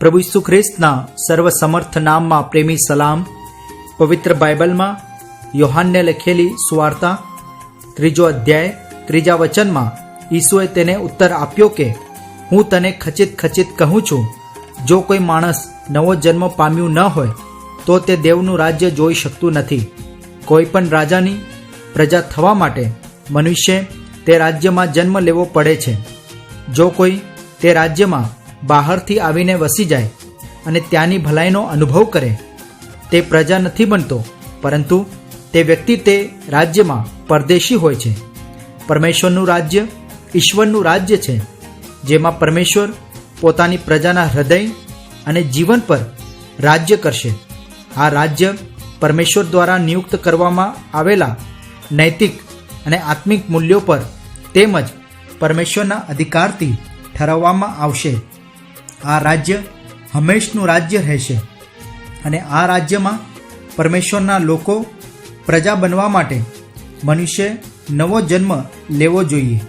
પ્રભુ ઈસુ ખ્રિસ્તના સર્વસમર્થ નામમાં પ્રેમી સલામ, પવિત્ર બાઇબલમાં યોહાનને લખેલી સુવાર્તા, ત્રીજો અધ્યાય, ત્રીજા વચનમાં ઈસુએ તેને ઉત્તર આપ્યો કે, હું તને ખચિત ખચિત કહું છું, જો કોઈ માણસ નવો જન્મ પામ્યું ન હોય, તો તે દેવનું રાજ્ય જોઈ શકતું નથી. કોઈ પણ રાજાની પ્રજા થવા માટે મનુષ્ય તે રાજ્યમાં જન્મ લેવો પડે છે. જો કોઈ તે રાજ્યમાં બહારથી આવીને વસી જાય અને ત્યાંની ભલાઈનો અનુભવ કરે. તે પ્રજા નથી બનતો, પરંતુ તે વ્યક્તિ તે રાજ્યમાં પરદેશી હોય છે. પરમેશ્વરનું રાજ્ય ઈશ્વરનું રાજ્ય છે, જેમાં પરમેશ્વર પોતાની પ્રજાના હૃદય અને જીવન પર રાજ્ય કરશે. આ રાજ્ય પરમેશ્વર દ્વારા નિયુક્ત કરવામાં આવેલા નૈતિક અને આત્મિક મૂલ્યો પર તેમજ પરમેશ્વરના અધિકારથી ઠરાવવામાં આવશે. આ રાજ્ય હંમેશનું રાજ્ય રહેશે અને આ રાજ્યમાં પરમેશ્વરના લોકો પ્રજા બનવા માટે મનુષ્ય નવો જન્મ લેવો જોઈએ.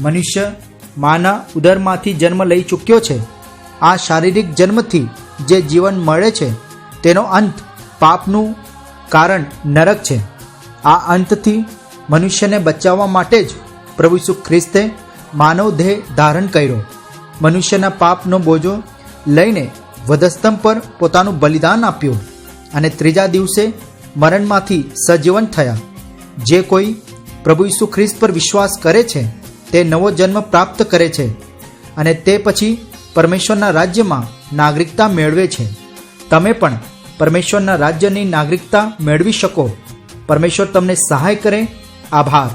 મનુષ્ય માના ઉદરમાંથી જન્મ લઈ ચૂક્યો છે. આ શારીરિક જન્મથી જે જીવન મળે છે, તેનો અંત પાપનું કારણ નરક છે. આ અંતથી મનુષ્યને બચાવવા માટે જ પ્રભુ ખ્રિસ્તે માનવ દેહ ધારણ કર્યો. મનુષ્યના પાપનો બોજો લઈને વધસ્તંભ પર પોતાનું બલિદાન આપ્યું અને ત્રીજા દિવસે મરણમાંથી સજીવન થયા. જે કોઈ પ્રભુ ઈસુ ખ્રિસ્ત પર વિશ્વાસ કરે છે, તે નવો જન્મ પ્રાપ્ત કરે છે અને તે પછી પરમેશ્વરના રાજ્યમાં નાગરિકતા મેળવે છે. તમે પણ પરમેશ્વરના રાજ્યની નાગરિકતા મેળવી શકો. પરમેશ્વર તમને સહાય કરે. આભાર.